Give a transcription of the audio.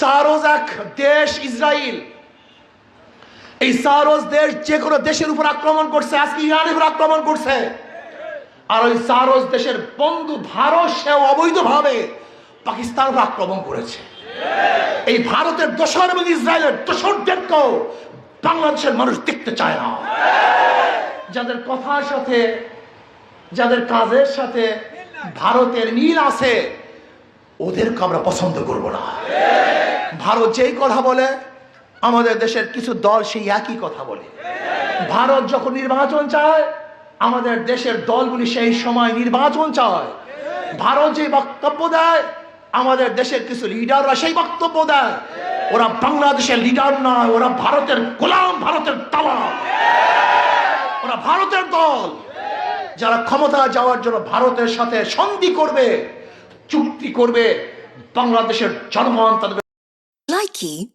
সারোজ এক দেশ ইসরায়েল এই সারোজ দেশ যে কোনো দেশের উপর আক্রমণ করছে, আজকে ইরানের উপর আক্রমণ করছে। আর ওই সারোজ দেশের বন্ধু ভারত, সেও অবৈধভাবে পাকিস্তান উপর আক্রমণ করেছে। এই ভারতের দোষর এবং ইসরায়েলের দোসরদেরকেও বাংলাদেশের মানুষ দেখতে চায় না। যাদের কথার সাথে, যাদের কাজের সাথে ভারতের মিল আছে ওদেরকে আমরা পছন্দ করব না। ভারত যেই কথা বলে, আমাদের দেশের কিছু দল সেই একই কথা বলে। ভারত যখন নির্বাচন চায়, আমাদের দেশের দলগুলি সেই সময় নির্বাচন চায়। ভারত যে বক্তব্য দেয়, আমাদের দেশের কিছু লিডাররা সেই বক্তব্য দেয়। ওরা বাংলাদেশের লিডার নয়, ওরা ভারতের গোলাম, ভারতের দালাল। ওরা ভারতের দল। যারা ক্ষমতা যাওয়ার জন্য ভারতের সাথে সন্ধি করবে, চুক্তি করবে, বাংলাদেশের জনগণ তাদের key.